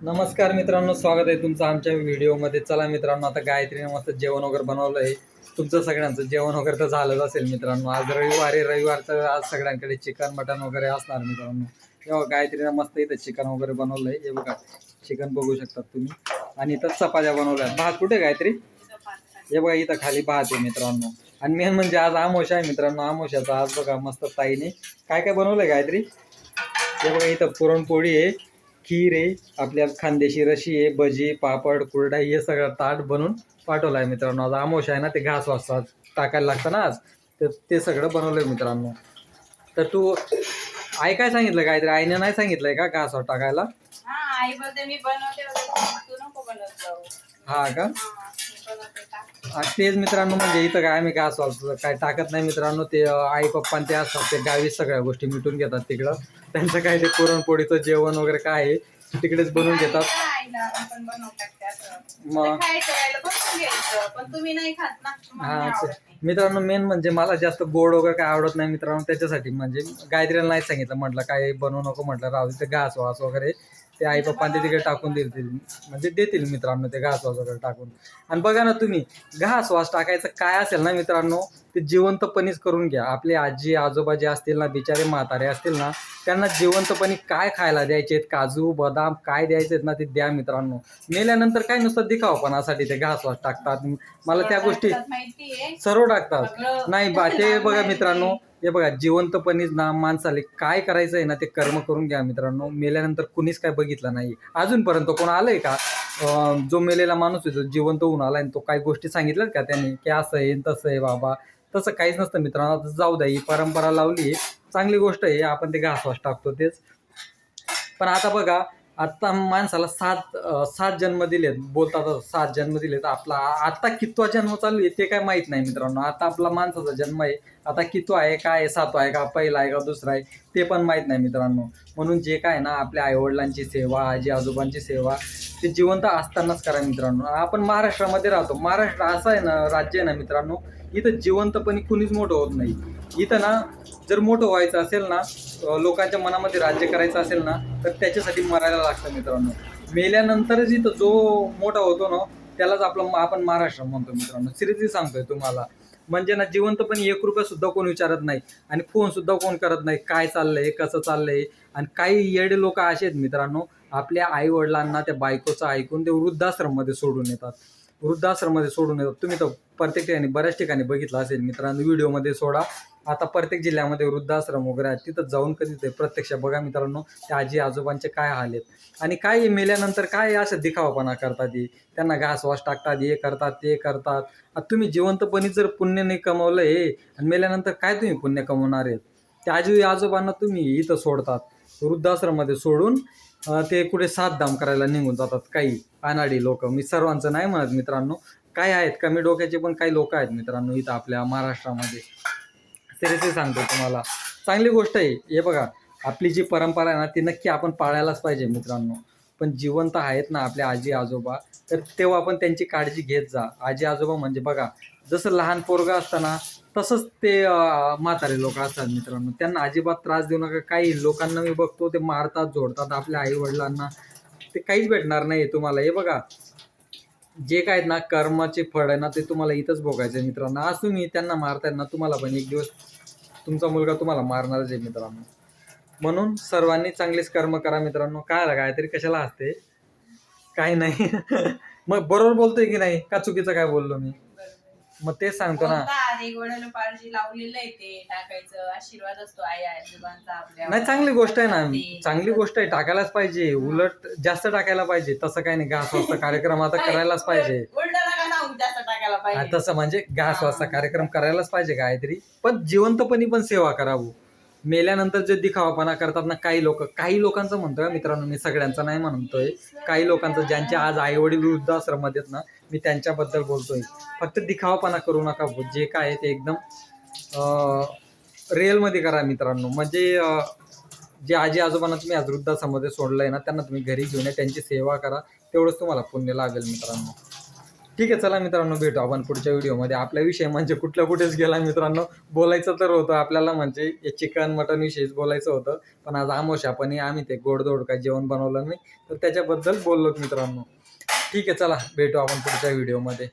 नमस्कार मित्रांनो स्वागत आहे तुमचं आमच्या व्हिडिओमध्ये. चला मित्रांनो आता गायत्रीने मस्त जेवण वगैरे बनवलं आहे. तुमचं सगळ्यांचं जेवण वगैरे तर झालंच असेल मित्रांनो. आज रविवार आहे रविवारचं आज सगळ्यांकडे चिकन मटन वगैरे असणार मित्रांनो. तेव्हा गायत्रीनं मस्त इथं चिकन वगैरे बनवलं आहे हे बघा चिकन बघू शकतात तुम्ही. आणि इथं चपात्या बनवल्या आहेत. भात कुठे गायत्री? हे बघा इथं खाली भात आहे मित्रांनो. आणि मेन म्हणजे आज आमोशा आहे मित्रांनो. आमोशाचा आज बघा मस्त ताईने काय काय बनवलं आहे गायत्री? हे बघा इथं पुरणपोळी आहे. खीर आहे आपल्या खानदेशी रशी आहे भजी पापड कुरडाई हे सगळं ताट बनवून पाठवलं आहे मित्रांनो. आज आमोशा आहे ना ते घास वाजतात टाकायला लागतं ना आज. तर ते सगळं बनवलं आहे मित्रांनो. तर तू आई काय सांगितलं काहीतरी? आईने नाही सांगितलंय का घासावर टाकायला? हा आई बोलते मी बनवते हा का? तेच मित्रांनो म्हणजे इथं काय आम्ही घास वाजतो काय टाकत नाही मित्रांनो ते आई पप्पा ते असतात ते गावीच सगळ्या गोष्टी मिटून घेतात तिकडं त्यांचं काय ते पुरणपोळीचं जेवण वगैरे काय आहे तिकडेच बनवून घेतात असं. मग हा असं. मित्रांनो मेन म्हणजे मला जास्त गोड वगैरे काय आवडत नाही मित्रांनो त्याच्यासाठी म्हणजे गायत्रीला नाही सांगितलं म्हटलं काय बनवू नको म्हटलं राहू दे, ते घास वास वगैरे ते आई पप्पा ते तिकडे टाकून देतील म्हणजे देतील मित्रांनो ते घास वास वगैरे टाकून. आणि बघा ना तुम्ही घास वास टाकायचं काय असेल ना मित्रांनो ते जिवंतपणीच करून घ्या. आपले आजी आजोबा जे असतील ना बिचारे म्हातारे असतील ना त्यांना जिवंतपणी काय खायला द्यायचे आहेत काजू बदाम काय द्यायचे आहेत ना ते द्या मित्रांनो. मेल्यानंतर काय नुसतं दिखावपणासाठी ते घास वास टाकतात? मला त्या गोष्टी सर्व टाकतात. नाही बा ते बघा. मित्रांनो हे बघा जिवंतपणीच ना माणसाले काय करायचं आहे ना ते कर्म करून घ्या मित्रांनो. मेल्यानंतर कुणीच काय बघितलं नाही अजूनपर्यंत कोण आलंय का? जो मेलेला माणूस आहे जो जिवंत होऊन आला आणि तो काही गोष्टी सांगितल्यात का त्याने? की असं आहे तसं आहे बाबा. तसं काहीच नसतं मित्रांनो. आता जाऊ द्या ही परंपरा लावली आहे. चांगली गोष्ट आहे आपण ते घासवास टाकतो तेच. पण आता बघा आत्ता माणसाला सात सात जन्म दिलेत बोलतात सात जन्म दिलेत. आपला आता कितवा जन्म चालू आहे ते काय माहीत नाही मित्रांनो. आता आपला माणसाचा जन्म आहे. आता कितवा आहे काय आहे, सातवा आहे का पहिला आहे का दुसरा आहे ते पण माहीत नाही मित्रांनो. म्हणून जे काय ना आपल्या आईवडिलांची सेवा आजी आजोबांची सेवा ते जिवंत असतानाच करा मित्रांनो. आपण महाराष्ट्रामध्ये राहतो. महाराष्ट्र असं आहे ना राज्य आहे ना मित्रांनो इथं जिवंतपणी कुणीच मोठं होत नाही. इथं ना जर मोठं व्हायचं असेल ना लोकांच्या मनामध्ये राज्य करायचं असेल ना तर त्याच्यासाठी मरायला लागतं मित्रांनो. मेल्यानंतरच जिथं जो मोठा होतो ना त्यालाच आपलं आपण महाराष्ट्र म्हणतो मित्रांनो. सिरियसली सांगतोय तुम्हाला. म्हणजे ना जिवंतपणे एक रुपया सुद्धा कोण विचारत नाही आणि फोन सुद्धा कोण करत नाही काय चाललंय कसं चाललंय आणि काही येडे लोक असे आहेत मित्रांनो आपल्या आई वडिलांना त्या बायकोचं ऐकून ते वृद्धाश्रममध्ये सोडून येतात. वृद्धाश्रममध्ये सोडून येतात. तुम्ही तर प्रत्येक ठिकाणी बऱ्याच ठिकाणी बघितलं असेल मित्रांनो व्हिडिओमध्ये सोडा. आता प्रत्येक जिल्ह्यामध्ये वृद्धाश्रम वगैरे आहेत तिथं जाऊन कधी ते प्रत्यक्ष बघा मित्रांनो त्या आजी आजोबांचे काय हाल आहेत. आणि काय मेल्यानंतर काय असं दिखावापणा करतात त्यांना घास वास टाकतात हे करतात ते करतात. आता तुम्ही जिवंतपणी जर पुण्य नाही कमवलं हे आणि मेल्यानंतर काय तुम्ही पुण्य कमवणार आहेत त्या आजी आजोबांना तुम्ही इथं सोडतात. वृद्धाश्रममध्ये सोडून ते कुठे सात धाम करायला निघून जातात काही अनाडी लोक. मी सर्वांचं नाही म्हणत मित्रांनो. काय आहेत? कमी डोक्याचे पण काही लोक आहेत मित्रांनो इथं आपल्या महाराष्ट्रामध्ये. सिरियसली सांगतो तुम्हाला. चांगली गोष्ट आहे. हे बघा आपली जी परंपरा आहे ना ती नक्की आपण पाळायलाच पाहिजे मित्रांनो. पण जिवंत आहेत ना आपले आजी आजोबा तर तेव्हा आपण त्यांची काळजी घेत जा. आजी आजोबा म्हणजे बघा जसं लहान पोरगा असताना तसंच ते म्हातारे लोक असतात मित्रांनो. त्यांना अजिबात त्रास देऊ नका. काही लोकांना मी बघतो ते मारतात जोडतात आपल्या आई वडिलांना ते काहीच भेटणार नाही तुम्हाला. हे बघा जे काय आहेत ना कर्माचे फळ आहे ना ते तुम्हाला इथंच भोगायचं आहे मित्रांनो. आज तुम्ही त्यांना मारताय ना तुम्हाला पण एक दिवस तुमचा मुलगा तुम्हाला मारणारच आहे मित्रांनो. म्हणून सर्वांनी चांगलेच कर्म करा मित्रांनो. काय काहीतरी कशाला असते काही नाही. मग बरोबर बोलतोय की नाही? का चुकीचं काय बोललो मी? मग तेच सांगतो ना. बोलतात, एक वडिला पाळजी लावलेलं आहे ते टाकायचं. आशीर्वाद असतो आई आजोबांचा आपल्या नाही चांगली गोष्ट आहे ना. चांगली गोष्ट आहे. टाकायलाच पाहिजे. उलट जास्त टाकायला पाहिजे. तसं काही नाही. घास वाजता कार्यक्रम आता करायलाच पाहिजे. उलट नका सांगू जास्त टाकायला पाहिजे. तसं म्हणजे घास वाजता कार्यक्रम करायलाच पाहिजे काहीतरी. पण जिवंतपणी पण सेवा करावं. मेल्यानंतर जे दिखावापणा करतात ना काही लोक काही लोकांचं म्हणतोय मित्रांनो मी सगळ्यांचं नाही म्हणतोय. काही लोकांचं ज्यांचे आज आई वडील वृद्धाश्रमात आहेत ना मी त्यांच्याबद्दल बोलतोय. फक्त दिखावापणा करू नका जे काय आहे ते एकदम रिअलमध्ये करा मित्रांनो. म्हणजे जे आजी आजोबांना तुम्ही आज वृद्धाश्रमामध्ये सोडलंय ना त्यांना तुम्ही घरी घेऊन या त्यांची सेवा करा तेवढंच तुम्हाला पुण्य लागेल मित्रांनो. ठीक आहे चला मित्रांनो भेटू आपण पुढच्या व्हिडिओमध्ये. आपला विषय म्हणजे कुठल्या कुठेच गेला मित्रांनो. बोलायचं तर होतं आपल्याला म्हणजे चिकन मटन विषयीच बोलायचं होतं. पण आज आमोशापणी आम्ही ते गोडधोड काय जेवण बनवलं नाही. तर त्याच्याबद्दल बोललो मित्रांनो. ठीक आहे चला भेटू आपण पुढच्या व्हिडिओमध्ये.